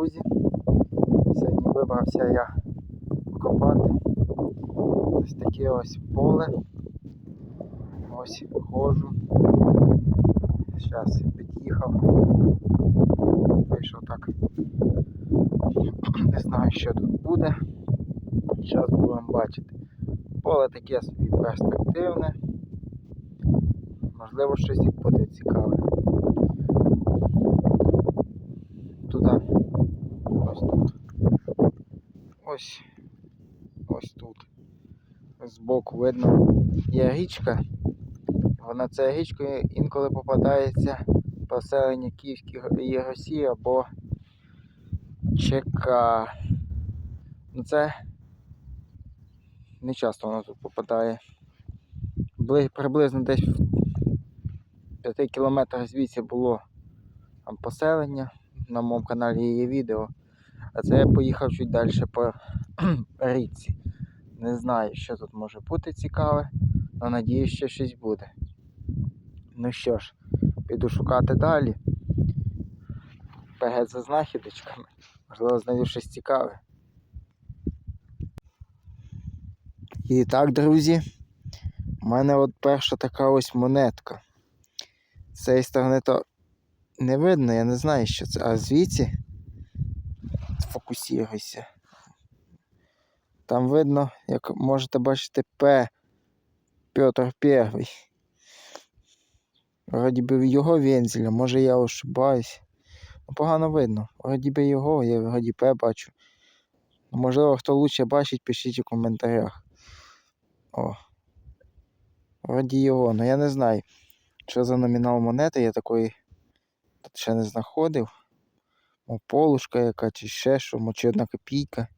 друзі. Сьогодні вибрався я копати. Ось таке ось поле. Ось ходжу. Зараз під'їхав. Вийшов так. Не знаю, що тут буде. Зараз будемо бачити. Поле таке собі перспективне. Можливо, щось і буде цікаве. Туди. Ось тут. Ось. Ось тут. Збоку видно є річка. Вона цією річкою інколи попадається поселення Київської Росії або ЧК. Ну це не часто воно тут попадає. Бли- Приблизно десь в 5 кілометрах звідси було там поселення. На моєму каналі є відео. А це я поїхав чуть далі по річці. Не знаю, що тут може бути цікаве, але надіюсь, що щось буде. Ну що ж, піду шукати далі. Перед за знахідочками. Можливо, знайду щось цікаве. І так, друзі, у мене от перша така ось монетка. З цієї сторони то не видно, я не знаю, що це. А звідси фокусіруйся. Там видно, як можете бачити, П. Петр Первий. Вроді би його вензеля, може я ошибаюсь. Ну, погано видно. Вроді би його, я вроді П бачу. Ну, Можливо, хто лучше бачить, пишіть у коментарях. О. Вроді його, ну я не знаю, що за номінал монети, я такої тут ще не знаходив. О, полушка яка, чи ще що, мо, чи одна копійка.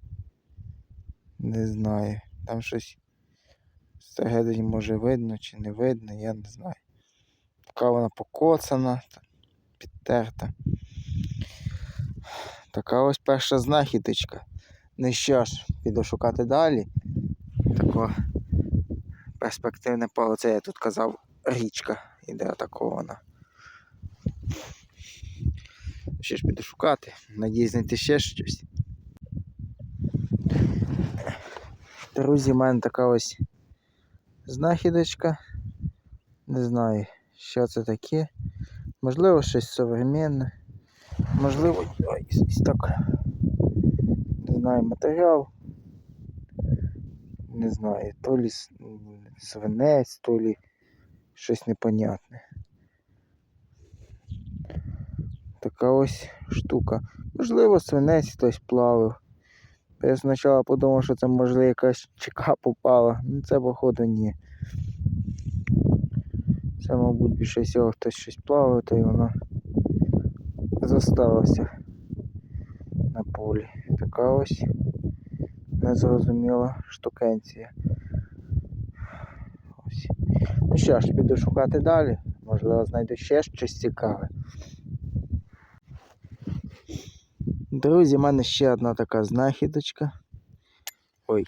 Не знаю. Там щось всередині може видно чи не видно, я не знаю. Така вона покоцана, підтерта. Така ось перша знахідочка. Ну що ж, піду шукати далі. Тако перспективне поле. Це я тут казав річка іде атакована. Ще ж піду шукати. Надіюсь знайти ще щось. Друзі, в мене така ось знахідочка. Не знаю, що це таке. Можливо, щось современне. Можливо, ой, так. Не знаю, матеріал. Не знаю, то лі свинець, то лі щось непонятне. Така ось штука. Можливо, свинець хтось плавив. Я спочатку подумав, що це може якась чека попала. Ну це походу ні. Це, мабуть, більше всього хтось щось плавав, то й воно зосталося на полі. Така ось незрозуміла штукенція. Ось. Ну що ж, піду шукати далі. Можливо, знайду ще щось цікаве. Друзі, в мене ще одна така знахідочка. Ой.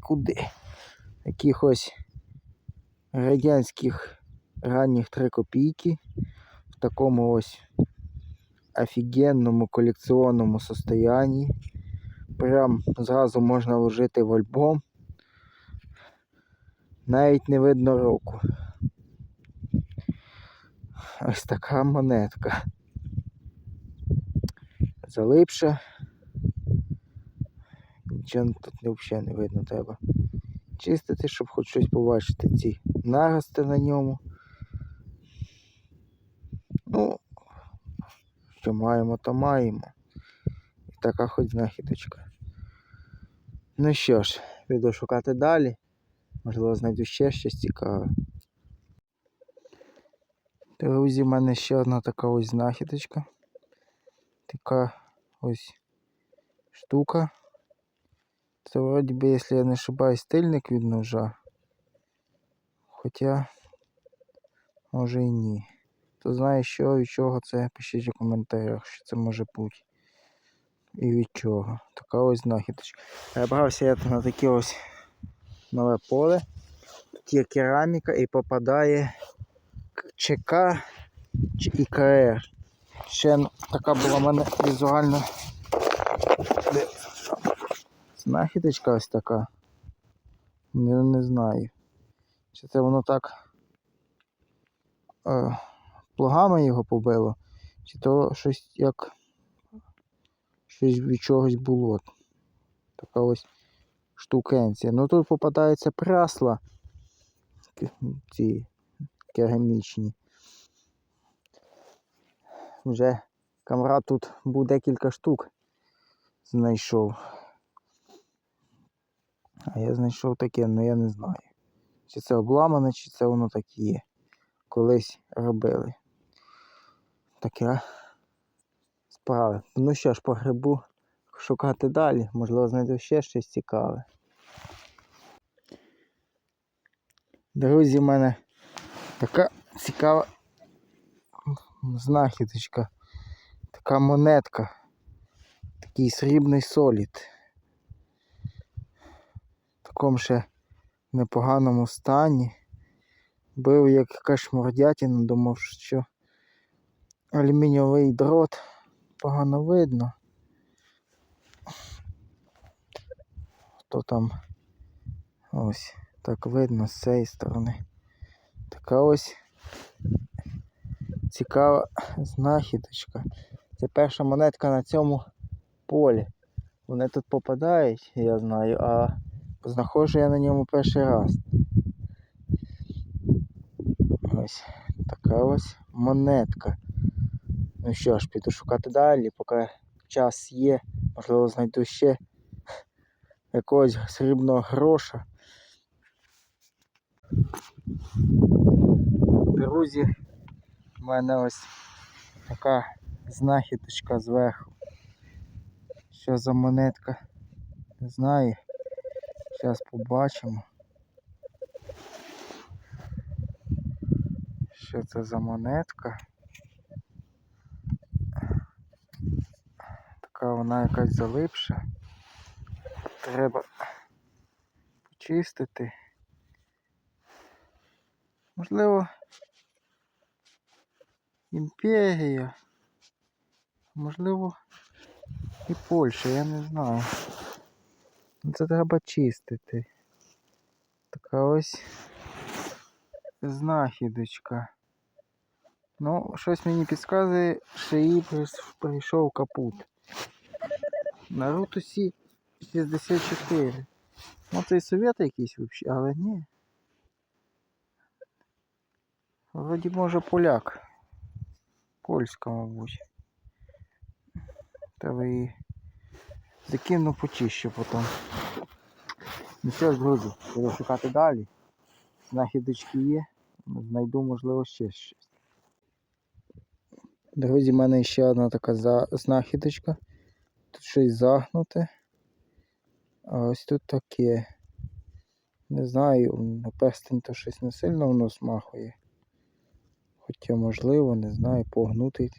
Куди? Якихось радянських ранніх 3 копійки в такому ось офігенному колекціонному состоянні. Прям зразу можна вложити в альбом. Навіть не видно року. Ось така монетка. Залипша. Нічого тут взагалі не видно треба. Чистити, щоб хоч щось побачити ці нарости на ньому. Ну, що маємо, то маємо. І така хоч знахідочка. Ну що ж, піду шукати далі. Можливо, знайду ще щось цікаве. Друзі, в мене ще одна така ось знахідочка. Така ось штука. Це вроді би, якщо я не ошибаюсь, стильник від ножа. Хоча, може і ні. Хто знає, що від чого це, пишіть у коментарях, що це може бути. І від чого. Така ось знахідочка. Перебрався я на таке ось нове поле. Тут є кераміка і попадає ЧК чи ІКР. Ще така була в мене візуальна знахідочка ось така. Не, не знаю. Чи це воно так е, плугами його побило, чи то щось як щось від чогось було. Така ось штукенція. Ну тут попадається прясла. Ці керамічні. Вже камрад тут був декілька штук знайшов. А я знайшов таке, але я не знаю. Чи це обламане, чи це воно так є. Колись робили. Таке справи. Ну що ж, по грибу шукати далі. Можливо, знайду ще щось цікаве. Друзі, в мене така цікава знахідочка. Така монетка. Такий срібний солід. В такому ще непоганому стані. Бив як якась шмурдятина, думав, що алюмінієвий дрот погано видно. Хто там ось так видно з цієї сторони. Така ось цікава знахідочка. Це перша монетка на цьому полі. Вони тут попадають, я знаю, а знаходжу я на ньому перший раз. Ось така ось монетка. Ну що ж, піду шукати далі, поки час є, можливо, знайду ще якогось срібного гроша. Друзі, в мене ось така знахідочка зверху. Що за монетка? Не знаю. Зараз побачимо. Що це за монетка? Така вона якась залипша. Треба почистити. Можливо, імперія. Можливо, і Польща, я не знаю. Ну, Це треба чистити. Така ось знахідочка. Ну, щось мені підказує, що їй прис- прийшов капут. На рутусі 64. Ну це і совєт якийсь взагалі, але ні. Вроді може поляк. Польська, мабуть. Треба її закину почище потім. Ну що ж, друзі, буду шукати далі. Знахідочки є. Знайду, можливо, ще щось. Друзі, в мене ще одна така знахідочка. Тут щось загнуте. А ось тут таке. Не знаю, на перстень то щось не сильно воно смахує. Хоча можливо, не знаю, погнутий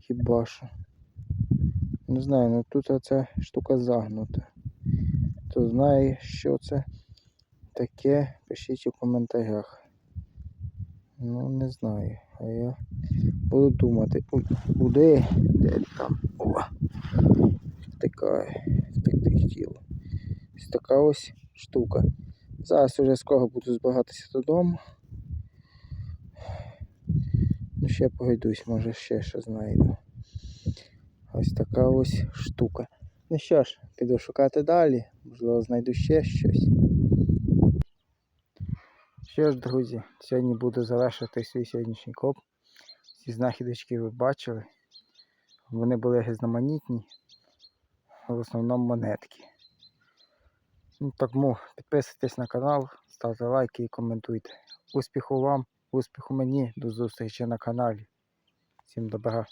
хіба що. Не знаю, ну тут оця штука загнута. Хто знає, що це таке, пишіть у коментарях. Ну, не знаю. А я буду думати. Ой, куди? Де там? О! Втикає. Втекти хотіло. Ось така ось штука. Зараз уже скоро буду збиратися додому. Ну ще погойдусь, може ще що знайду. Ось така ось штука. Ну що ж, піду шукати далі, можливо знайду ще щось. Що ж, друзі, сьогодні буду завершити свій сьогоднішній коп. Ці знахідочки ви бачили. Вони були різноманітні, в основному монетки. Ну, тому підписуйтесь на канал, ставте лайки і коментуйте. Успіху вам, успіху мені, до зустрічі на каналі. Всім добра.